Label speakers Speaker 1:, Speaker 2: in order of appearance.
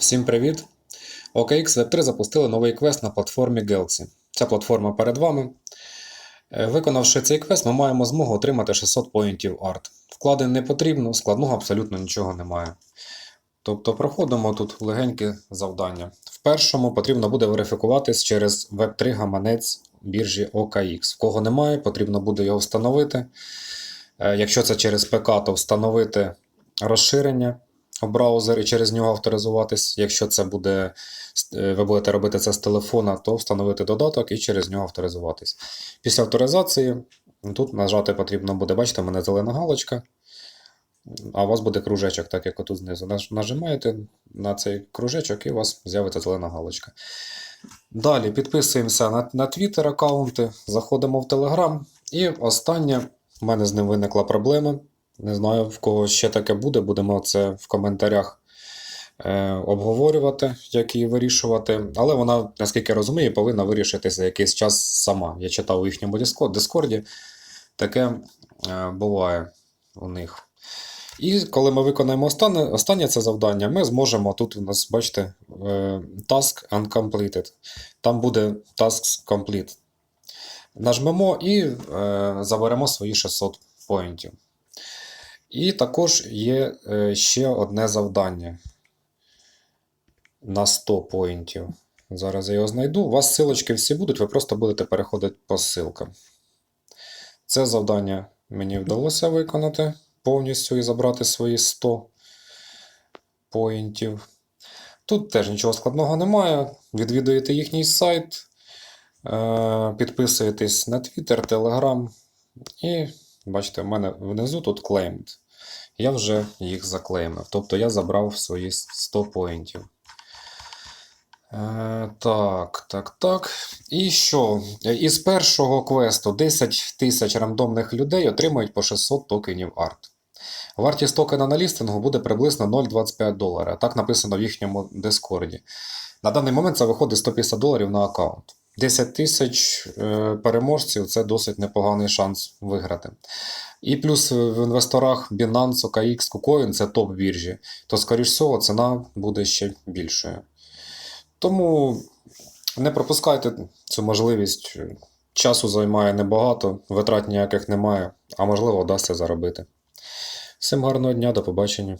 Speaker 1: Всім привіт! OKX Web3 запустили новий квест на платформі Galaxy. Ця платформа перед вами. Е, Виконавши цей квест, ми маємо змогу отримати 600 поінтів арт. Вкладень не потрібно, складного абсолютно нічого немає. Тобто проходимо тут легеньке завдання. В першому потрібно буде верифікуватись через Web3 гаманець біржі OKX. В кого немає, потрібно буде його встановити. Е, Якщо це через ПК, то встановити розширення в браузер і через нього авторизуватись. Якщо це буде, е, ви будете робити це з телефона, то встановити додаток і через нього авторизуватись. Після авторизації тут нажати потрібно буде, бачите, у мене зелена галочка, а у вас буде кружечок, так як отут знизу. Нажимаєте на цей кружечок і у вас з'явиться зелена галочка. Далі підписуємося на, на Twitter аккаунти, заходимо в Telegram. І останнє, в мене з ним виникла проблема. Не знаю, в кого ще таке буде. Будемо це в коментарях е, обговорювати, як її вирішувати. Але вона, наскільки я розумію, повинна вирішити за якийсь час сама. Я читав у їхньому Диско- Дискорді. Таке е, буває у них. І коли ми виконаємо останнє, останнє це завдання, ми зможемо тут у нас, бачите, е, task uncompleted. Там буде tasks complete. Нажмемо і е, заберемо свої 600 поінтів. І також є е, ще одне завдання на 100 поінтів. Зараз я його знайду. У вас силочки всі будуть, ви просто будете переходити по ссылкам. Це завдання мені вдалося виконати повністю і забрати свої 100 поінтів. Тут теж нічого складного немає. Відвідуєте їхній сайт, е, підписуєтесь на Twitter, Telegram і бачите, в мене внизу тут claimed. Я вже їх заклеймив. Тобто я забрав свої 100 поінтів. Е, так, так, так. І що? Із першого квесту 10 тисяч рандомних людей отримують по 600 токенів арт. Вартість токена на лістингу буде приблизно 0,25 долара. Так написано в їхньому Дискорді. На даний момент це виходить 150 доларів на аккаунт. 10 тисяч е, переможців це досить непоганий шанс виграти. І плюс в інвесторах Binance, OKX, KuCoin це топ біржі, то, скоріш всього, ціна буде ще більшою. Тому не пропускайте цю можливість. Часу займає небагато, витрат ніяких немає, а можливо, вдасться заробити. Всім гарного дня, до побачення.